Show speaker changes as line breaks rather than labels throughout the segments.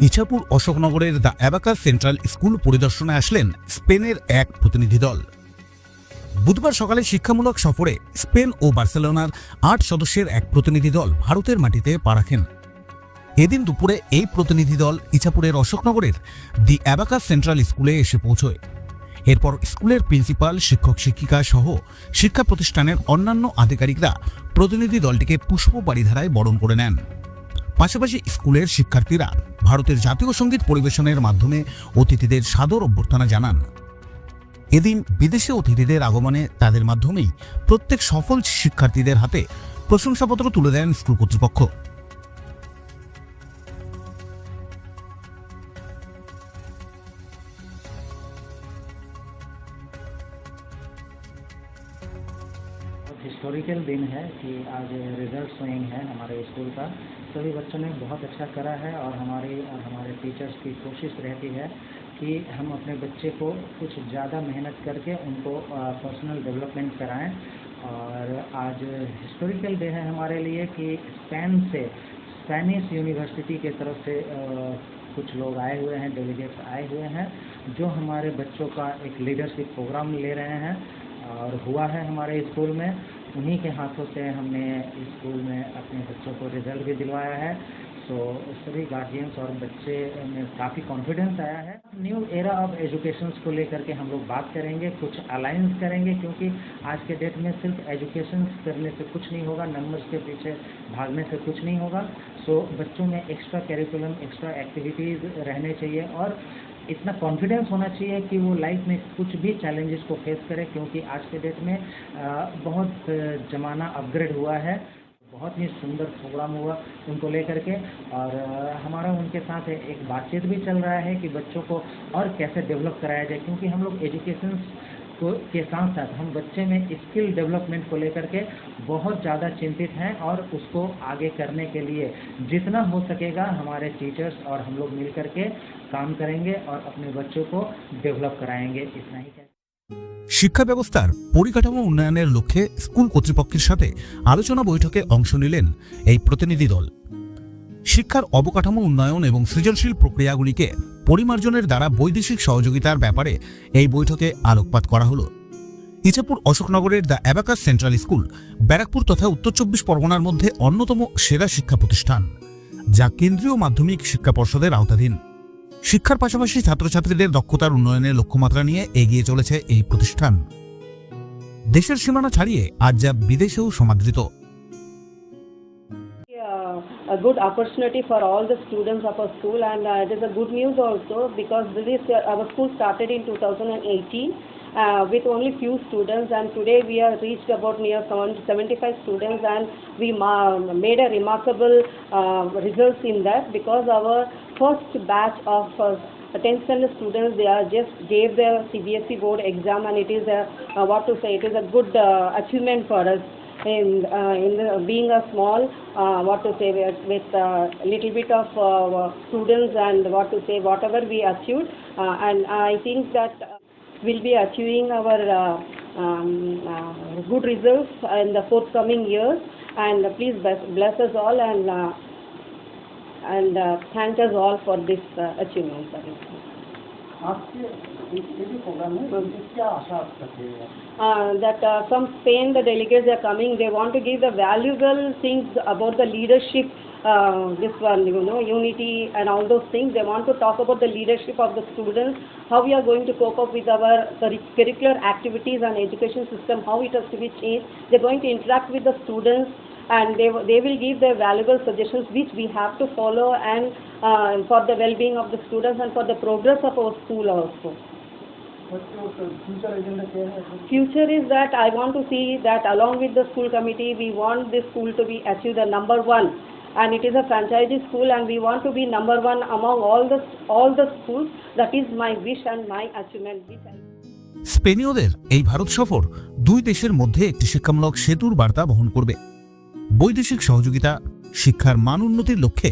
ইছাপুর অশোকনগরের the abacus central school পরিদর্শনে আসলেন স্পেনের এক প্রতিনিধি দল। বুধবার সকালে শিক্ষামূলক সফরে স্পেন ও বার্সেলোনার আট সদস্যের এক প্রতিনিধি দল ভারতের মাটিতে পা রাখেন। এদিন দুপুরে এই প্রতিনিধি দল ইছাপুরের অশোকনগরের দি অ্যাবাকাস সেন্ট্রাল স্কুলে এসে পৌঁছয়। এরপর স্কুলের প্রিন্সিপাল, শিক্ষক, শিক্ষিকা সহ শিক্ষা প্রতিষ্ঠানের অন্যান্য আধিকারিকরা প্রতিনিধি দলটিকে পুষ্প পুষ্পবাড়িধারায় বরণ করে নেন। পাশাপাশি স্কুলের শিক্ষার্থীরা ভারতের জাতীয় সঙ্গীত পরিবেশনের মাধ্যমে অতিথিদের সাদর অভ্যর্থনা জানান এদিন বিদেশি অতিথিদের আগমনে তাদের মাধ্যমেই প্রত্যেক সফল শিক্ষার্থীদের হাতে প্রশংসাপত্র তুলে দেন স্কুল কর্তৃপক্ষ
बहुत हिस्टोरिकल दिन है कि आज रिजल्ट शोइंग है हमारे स्कूल का सभी बच्चों ने बहुत अच्छा करा है और हमारी और हमारे टीचर्स की कोशिश रहती है कि हम अपने बच्चे को कुछ ज़्यादा मेहनत करके उनको पर्सनल डेवलपमेंट कराएँ। और आज हिस्टोरिकल डे है हमारे लिए कि स्पेन से स्पेनिश यूनिवर्सिटी के तरफ़ से कुछ लोग आए हुए हैं डेलीगेट्स आए हुए हैं, जो हमारे बच्चों का एक लीडरशिप प्रोग्राम ले रहे हैं। और हुआ है हमारे स्कूल में उन्हीं के हाथों से हमने स्कूल में अपने बच्चों को रिज़ल्ट भी दिलवाया है। सो सभी गार्जियंस और बच्चे में काफ़ी कॉन्फिडेंस आया है। न्यू एरा ऑफ़ एजुकेशन को लेकर के हम लोग बात करेंगे, कुछ अलायंस करेंगे, क्योंकि आज के डेट में सिर्फ़ एजुकेशन करने से कुछ नहीं होगा नंबर्स के पीछे भागने से कुछ नहीं होगा। सो बच्चों में एक्स्ट्रा करिकुलम एक्स्ट्रा एक्टिविटीज़ रहने चाहिए और इतना कॉन्फिडेंस होना चाहिए कि वो लाइफ में कुछ भी चैलेंजेस को फेस करे, क्योंकि आज के डेट में बहुत ज़माना अपग्रेड हुआ है, बहुत ही सुंदर प्रोग्राम हुआ उनको लेकर के, और हमारा उनके साथ एक बातचीत भी चल रहा है कि बच्चों को और कैसे डेवलप कराया जाए, क्योंकि हम लोग एजुकेशन को के साथ साथ हम बच्चे में स्किल डेवलपमेंट को लेकर के बहुत ज़्यादा चिंतित हैं और उसको आगे करने के लिए जितना हो सकेगा हमारे टीचर्स और हम लोग मिल कर के काम करेंगे और अपने बच्चों को डेवलप कराएंगे इतना ही कह
শিক্ষা ব্যবস্থার পরিকাঠামো উন্নয়নের লক্ষ্যে স্কুল কর্তৃপক্ষের সাথে আলোচনা বৈঠকে অংশ নিলেন এই প্রতিনিধি দল শিক্ষার অবকাঠামো উন্নয়ন এবং সৃজনশীল প্রক্রিয়াগুলিকে পরিমার্জনের দ্বারা বৈদেশিক সহযোগিতার ব্যাপারে এই বৈঠকে আলোকপাত করা হলো। Ichapur অশোকনগরের the Abacus Central School, Barrackpore তথা উত্তর চব্বিশ পরগনার মধ্যে অন্যতম সেরা শিক্ষা প্রতিষ্ঠান, যা কেন্দ্রীয় মাধ্যমিক শিক্ষা পর্ষদের আওতাধীন। শিক্ষার পাশাপাশি ছাত্রছাত্রীদের দক্ষতার উন্নয়নের লক্ষ্যমাত্রা নিয়ে এগিয়ে চলেছে এই প্রতিষ্ঠান। দেশের সীমানা ছাড়িয়ে আজ যা বিদেশেও সমাদৃত।
A good opportunity for all the students of our school and uh, it is a good news also because this uh, our school started in 2018 uh, with only few students and today we have reached about near 75 students and we ma- made a remarkable uh, results in that because our first batch of uh, 10th standard students they are just gave their CBSE board exam and it is a uh, what to say it is a good uh, achievement for us in uh, in the, being a small uh, what to say with, a little bit of uh, students and what to say whatever we achieved uh, and I think that uh, we'll be achieving our uh, um, uh, good results in the forthcoming years and please bless, bless us all and uh, and uh, thank us all for this uh, achievement. Uh, that uh, from Spain the delegates are coming. They want to give the valuable things about the leadership. Uh, this one, you know, unity and all those things. They want to talk about the leadership of the students, how we are going to cope up with our curri- curricular activities and education system, how it has to be changed. They're going to interact with the students and they, they will give their valuable suggestions which we have to follow and uh, for the well-being of the students and for the progress of our school also. Future is that I want to see that along with the school committee, we want this school to be achieve the number one, and it is a franchise school, and we want to be number one among all the all the schools. That is my wish and my achievement.
স্পেনীয়দের এই ভারত সফর দুই দেশের মধ্যে একটি শিক্ষামূলক সেতুর বার্তা বহন করবে বৈদেশিক সহযোগিতা শিক্ষার মান উন্নতির লক্ষ্যে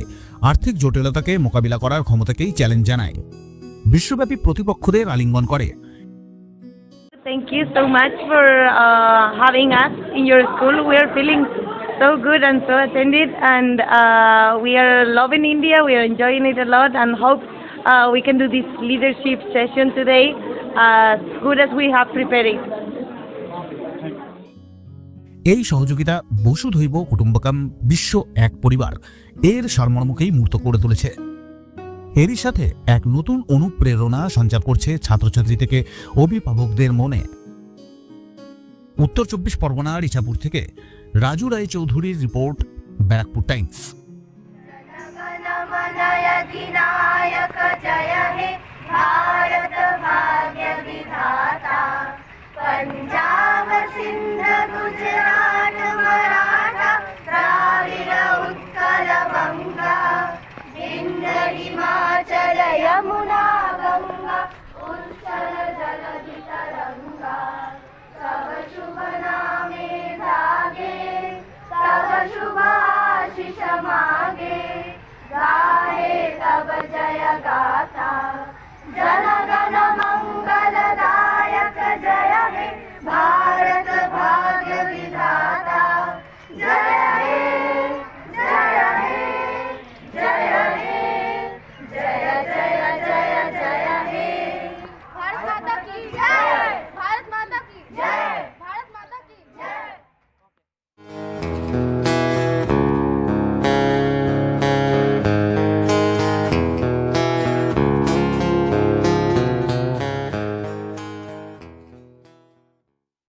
আর্থিক জটিলতাকে মোকাবিলা করার ক্ষমতাকেই চ্যালেঞ্জ জানায় বিশ্বব্যাপী প্রতিপক্ষদের আলিঙ্গন করে
Thank you so much for uh, having us in your school. We are feeling so good and so attended, and uh, we are loving India. We are enjoying it a lot, and hope uh, we can do this leadership session today as good as we have prepared it.
এই সহযোগিতা বসুধৈব কুটুম্বকাম বিশ্ব এক পরিবার এর সারমর্মকেই মূর্ত করে তুলেছে এরই সাথে এক নতুন অনুপ্রেরণা সঞ্চার করছে ছাত্রছাত্রী থেকে অভিভাবকদের মনে উত্তর চব্বিশ পরগনার ইছাপুর থেকে রাজু রায় চৌধুরীর রিপোর্ট ব্যারাকপুর টাইমস
जनमनयधिनायक जय हे भारत भाग्य तव शुभ आशिष मागे गाहे तब जय गा